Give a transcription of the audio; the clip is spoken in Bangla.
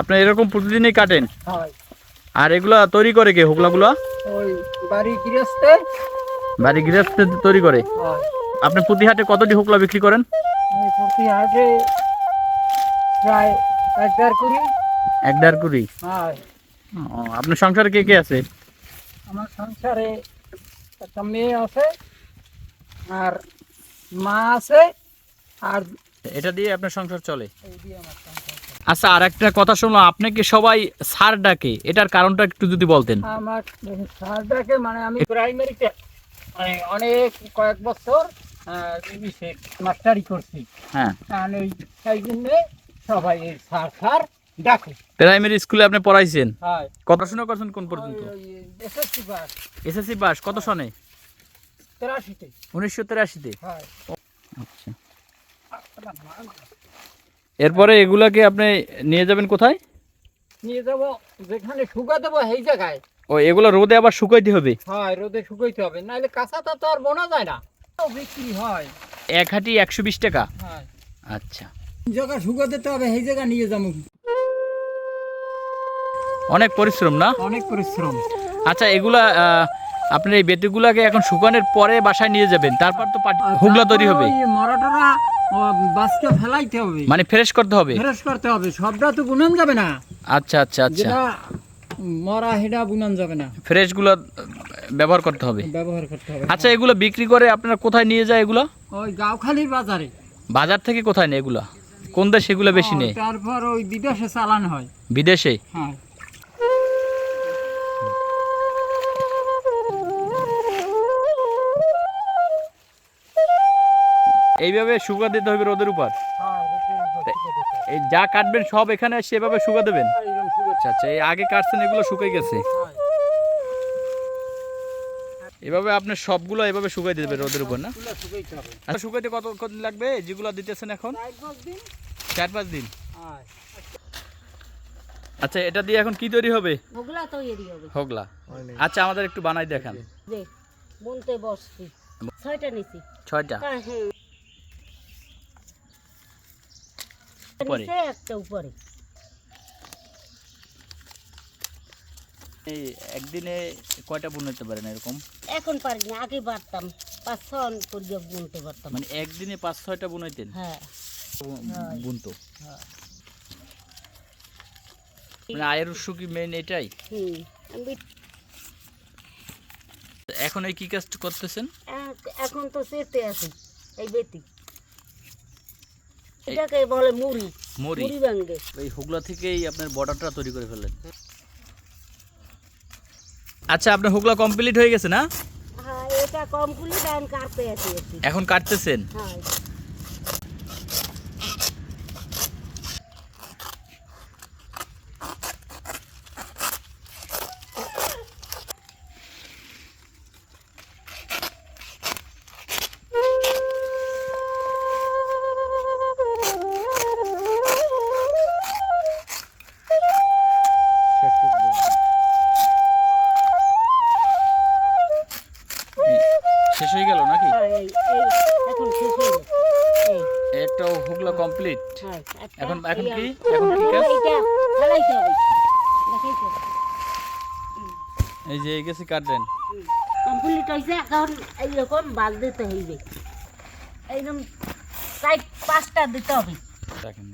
আপনি এরকম প্রতিদিনই কাটেন? হয়। আর এগুলা তৈরি করে কে হুগলাগুলো? ওই বাড়ি গৃহস্থে। বাড়ি গৃহস্থ তৈরি করে? আপনি প্রতি হাটে কতটি হুগলা বিক্রি করেন? প্রতি হাটে প্রায় এক দেড় কুড়ি। এক দেড় কুড়ি? আপনার সংসারে কে কে আছে? আমার সংসারে একটা মেয়ে আছে আর মা আছে আর এটা দিয়ে আপনার সংসার চলে? এই দিয়ে আমার সংসার। চলে। আচ্ছা আর একটা কথা শুনলাম আপনি কি সবাই সার ডাকে? এটার কারণটা একটু যদি বলতেন। আমার সারটাকে মানে আমি প্রাইমারিতে মানে অনেক কয়েক বছর মাস্টারি করছি। হ্যাঁ। কারণ ওই সেই জন্যে সবাই এই সার ডাকে। প্রাইমারি স্কুলে আপনি পড়াইছেন? হয়। পড়াশোনা করছেন কোন পর্যন্ত? এসএসসি পাস এসএসসি পাস কত সনে? তেরাশিতে। উনিশশো তেরাশিতে? হয়। আচ্ছা। এরপরে এগুলাকে আপনি নিয়ে যাবেন কোথায়? নিয়ে যাব যেখানে শুকা দেবো সেই জায়গায়। ও এগুলো রোদে আবার শুকাইতে হবে? হয় রোদে শুকাইতে হবে। নাহলে কাঁচাটা তো আর বোনা যায় না। বিক্রি হয়। এক হাঁটি একশো বিশ টাকা? হয়। আচ্ছা। জায়গা শুকা দিতে হবে সেই জায়গা নিয়ে যাব। অনেক পরিশ্রম না? অনেক পরিশ্রম। আচ্ছা এগুলা আহ, আপনি এই বেতিগুলাকে এখন শুকানোর পরে বাসায় নিয়ে যাবেন তারপর তো হুগলা তৈরি হবে। মরাটারা বাসকে ফেলাইতে হবে। মানে ফ্রেশ করতে হবে? ফ্রেশ করতে হবে সবটা তো বুনান যাবে না। আচ্ছা আচ্ছা আচ্ছা। মরা হেডা বুনান যাবে না। ফ্রেশগুলো ব্যবহার করতে হবে। ব্যবহার করতে হবে। আচ্ছা এগুলো বিক্রি করে আপনারা কোথায় নিয়ে যায় এগুলো? ওই গাওখালির বাজারে। বাজার থেকে কোথায় নেয় এগুলো? কোন দেশ এগুলো বেশি নেয়? তারপর ওই বিদেশে চালান হয়। বিদেশে? হ্যাঁ। এইভাবে শুকা দিতে হবে রোদের উপর। এই যা কাটবেন সব এখানে সেভাবে শুকা দেবেন। আচ্ছা আচ্ছা এই আগে কাটছেন এগুলো শুকাই গেছে। এভাবে আপনার সবগুলো এভাবে শুকাই দেবেন রোদের উপর না? আচ্ছা শুকাইতে কত কতদিন লাগবে? যেগুলো দিতেছেন এখন? চার পাঁচ দিন। আচ্ছা এটা দিয়ে এখন কি তৈরি হবে? তৈরি হবে। হোগলা। আচ্ছা আমাদের একটু বানাই দেখান। বুনতে বসছি। ছয়টা নিছি। ছয়টা তা হ্যাঁ উপরে। নিচে একটা উপরে এই একদিনে কয়টা বুন হতে পারেন এরকম? এখন পারি না আগে পারতাম পাঁচ করিয়া বুনতে পারতাম। মানে একদিনে পাঁচ ছয়টা হ্যাঁ। বুনতো হ্যাঁ। মানে আয়ের উৎস কি মেন এটাই? এখন এই কি কাজ করতেছেন? এখন তো চেতে আছে এই বেতি। এটাকে বলে মুড়ি। মুড়ি। মুড়ি ভাঙবে। এই হুগলা থেকেই আপনার বর্ডারটা তৈরি করে ফেললেন। আচ্ছা আপনার হুগলা কমপ্লিট হয়ে গেছে না? হ্যাঁ এটা কমপ্লিট এখন কাটতে আছি এখন কাটতেছেন? হ্যাঁ। এখন শেষ হুগলা কমপ্লিট হ্যাঁ এখন এখন কি এখন কি কাজ ফেলাইতে হবে দেখাইছো এই যে গেছে কাটলেন কমপ্লিট হয়েছে এখন এইরকম বাল দিতে হইবে এইরকম চার পাঁচটা দিতে হবে দেখেন